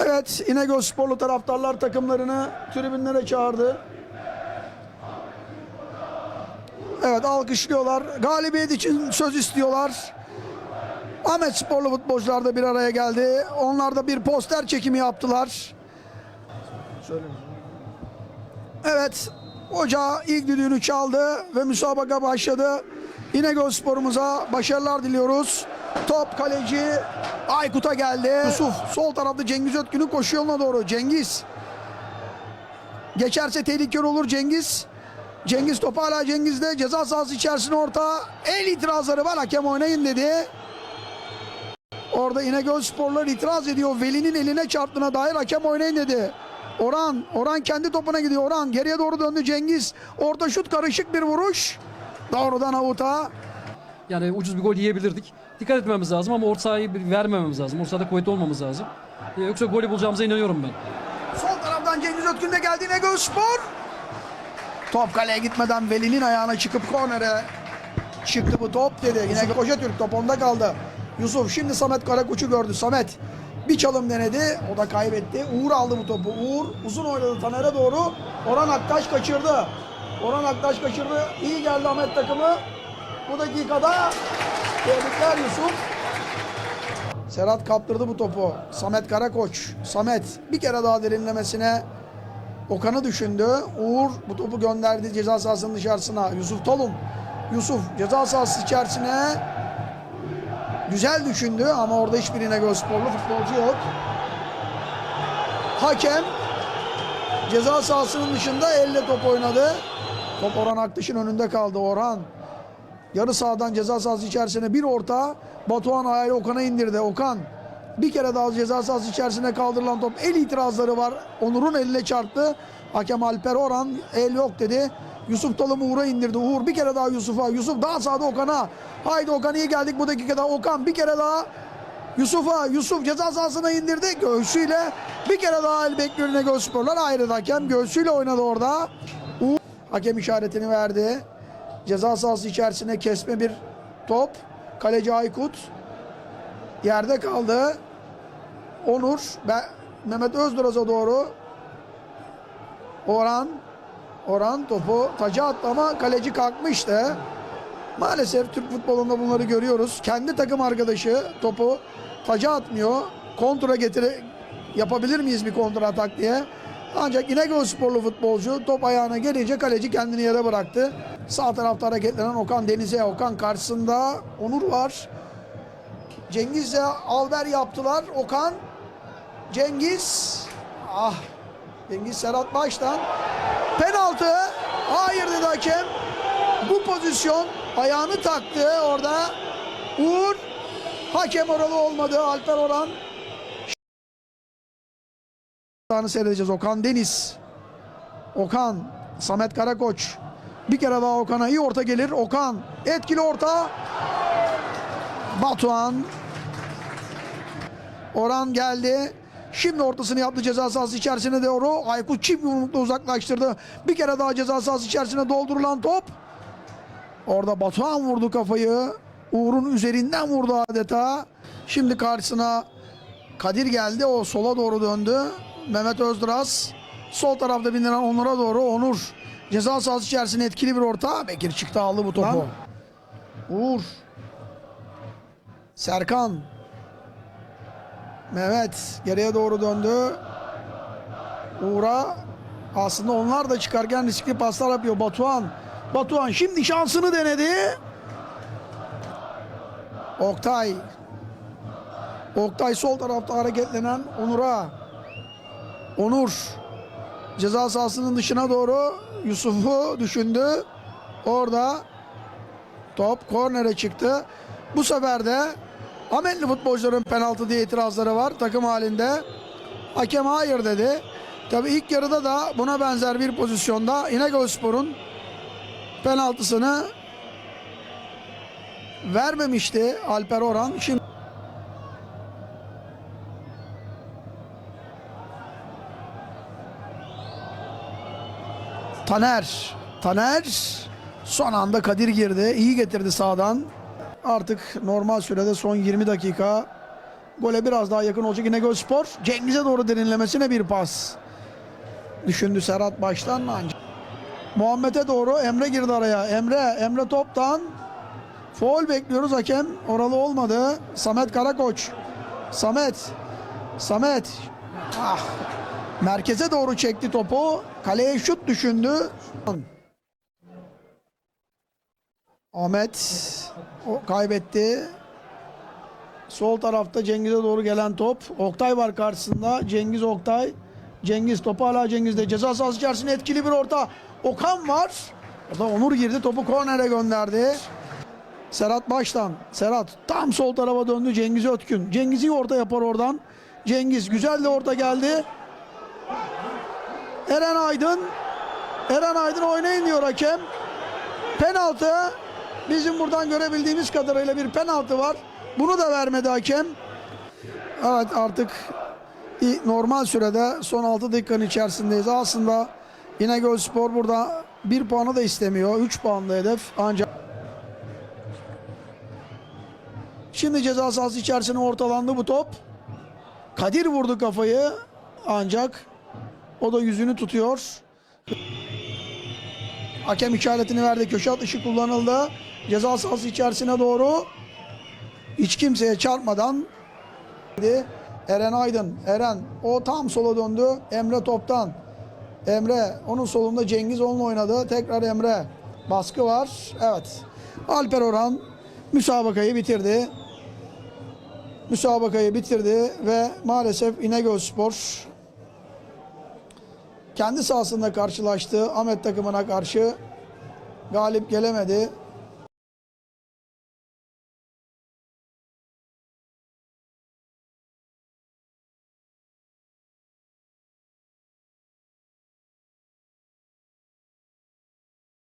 Evet İnegöl Sporlu taraftarlar takımlarını tribünlere çağırdı. Evet alkışlıyorlar. Galibiyet için söz istiyorlar. Ahmet Sporlu futbolcular da bir araya geldi. Onlar da bir poster çekimi yaptılar. Evet hoca ilk düdüğünü çaldı ve müsabaka başladı. İnegöl sporumuza başarılar diliyoruz. Top kaleci Aykut'a geldi. Yusuf sol tarafta Cengiz Ötkün'ün koşu yoluna doğru. Cengiz. Geçerse tehlikeli olur Cengiz. Cengiz top hala Cengiz'de. Ceza sahası içerisine orta. El itirazları var. Hakem oynayın dedi. Orada İnegöl sporlar itiraz ediyor. Veli'nin eline çarptığına dair hakem oynayın dedi. Orhan, Orhan kendi topuna gidiyor. Orhan geriye doğru döndü Cengiz. Orta şut karışık bir vuruş. Doğrudan avuta. Yani ucuz bir gol yiyebilirdik. Dikkat etmemiz lazım ama orta sahayı vermememiz lazım. Orta sahada kuvvetli olmamız lazım. Ee, Yoksa golü bulacağımıza inanıyorum ben. Sol taraftan Cengiz Ötkün de geldi İnegöl Spor. Top kaleye gitmeden Veli'nin ayağına çıkıp kornere çıktı bu top dedi. Yine Koca Türk top onda kaldı. Yusuf şimdi Samet Karakoç'u gördü. Samet bir çalım denedi. O da kaybetti. Uğur aldı bu topu. Uğur uzun oynadı Taner'e doğru. Orhan Aktaş kaçırdı. Orhan Aktaş kaçırdı. İyi geldi Ahmet takımı. Bu dakikada tebrikler Yusuf. Serhat kaptırdı bu topu. Samet Karakoç. Samet bir kere daha derinlemesine Okan'ı düşündü. Uğur bu topu gönderdi ceza sahasının dışarısına. Yusuf Tolun. Yusuf ceza sahası içerisine güzel düşündü ama orada hiçbirine göz sporlu futbolcu yok. Hakem ceza sahasının dışında elle top oynadı. Top Orhan Aktaş'ın önünde kaldı Orhan. Yarı sahadan ceza sahası içerisine bir orta. Batuhan ayağıyla Okan'a indirdi. Okan bir kere daha ceza sahası içerisine kaldırılan top. El itirazları var. Onur'un eline çarptı. Hakem Alper Orhan el yok dedi. Yusuf Talım Uğur'a indirdi. Uğur bir kere daha Yusuf'a. Yusuf daha sağda Okan'a. Haydi Okan iyi geldik bu dakikada. Okan bir kere daha Yusuf'a. Yusuf ceza sahasına indirdi. Göğsüyle bir kere daha el bekliyor İnegöl Sporlar. Ayrı hakem göğsüyle oynadı orada. Uğur hakem işaretini verdi. Ceza sahası içerisine kesme bir top. Kaleci Aykut yerde kaldı. Onur ve Mehmet Özduraz'a doğru Orhan Orhan topu taca attı ama kaleci kalkmıştı. Maalesef Türk futbolunda bunları görüyoruz. Kendi takım arkadaşı topu taca atmıyor. Kontra getire yapabilir miyiz bir kontra atak diye. Ancak İnegöl sporlu futbolcu top ayağına gelince kaleci kendini yere bıraktı. Sağ tarafta hareketlenen Okan Deniz'e. Okan karşısında Onur var. Cengiz'le Alver yaptılar. Okan Cengiz ah Cengiz Serhat baştan penaltı hayır dedi hakem bu pozisyon ayağını taktı orada Uğur hakem oralı olmadı Alper Orhan Okan'ı seyredeceğiz Okan Deniz Okan Samet Karakoç bir kere daha Okan'a iyi orta gelir Okan etkili orta Batuhan Orhan geldi. Şimdi ortasını yaptı ceza sahası içerisine doğru. Aykut çift yumrukla uzaklaştırdı. Bir kere daha ceza sahası içerisine doldurulan top. Orada Batuhan vurdu kafayı. Uğur'un üzerinden vurdu adeta. Şimdi karşısına Kadir geldi. O sola doğru döndü. Mehmet Özduraz. Sol tarafta biniren Onur'a doğru. Onur ceza sahası içerisine etkili bir orta. Bekir çıktı aldı bu topu. Uğur. Serkan. Mehmet geriye doğru döndü. Uğur'a aslında onlar da çıkarken riskli paslar yapıyor Batuhan. Batuhan şimdi şansını denedi. Oktay. Oktay sol tarafta hareketlenen Onur'a. Onur ceza sahasının dışına doğru Yusuf'u düşündü. Orada top kornere çıktı. Bu sefer de Amelli futbolcuların penaltı diye itirazları var takım halinde. Hakem hayır dedi. Tabii ilk yarıda da buna benzer bir pozisyonda İnegölspor'un penaltısını vermemişti Alper Orhan. Şimdi Taner. Taner son anda Kadir girdi. İyi getirdi sağdan. Artık normal sürede son 20 dakika Gole biraz daha yakın olacak İnegöl Spor. Cengiz'e doğru derinlemesine bir pas. Düşündü Serhat baştan ancak. Muhammed'e doğru Emre girdi araya. Emre, Emre toptan. Foul bekliyoruz hakem. Oralı olmadı. Samet Karakoç. Samet. Samet. Ah. Merkeze doğru çekti topu. Kaleye şut düşündü. Ahmet o kaybetti. Sol tarafta Cengiz'e doğru gelen top. Oktay var karşısında. Cengiz Oktay. Cengiz topu hala Cengiz'de. Ceza sahası içerisinde etkili bir orta. Okan var. O da Onur girdi. Topu kornere gönderdi. Serhat baştan. Serhat tam sol tarafa döndü. Cengiz Ötkün. Cengiz'i orta yapar oradan. Cengiz güzel de orta geldi. Eren Aydın. Eren Aydın oynayın diyor hakem. Penaltı. Bizim buradan görebildiğimiz kadarıyla bir penaltı var. Bunu da vermedi hakem. Evet artık normal sürede son 6 dakikanın içerisindeyiz. Aslında İnegöl Spor burada bir puanı da istemiyor. 3 puanlı hedef ancak Şimdi ceza sahası içerisine ortalandı bu top. Kadir vurdu kafayı ancak o da yüzünü tutuyor. Hakem işaretini verdi. Köşe atışı kullanıldı. Ceza sahası içerisine doğru hiç kimseye çarpmadan Eren Aydın. Eren o tam sola döndü. Emre toptan. Emre onun solunda Cengiz onunla oynadı. Tekrar Emre. Baskı var. Evet. Alper Orhan müsabakayı bitirdi. Müsabakayı bitirdi ve maalesef İnegöl Spor kendi sahasında karşılaştığı Ahmet takımına karşı galip gelemedi.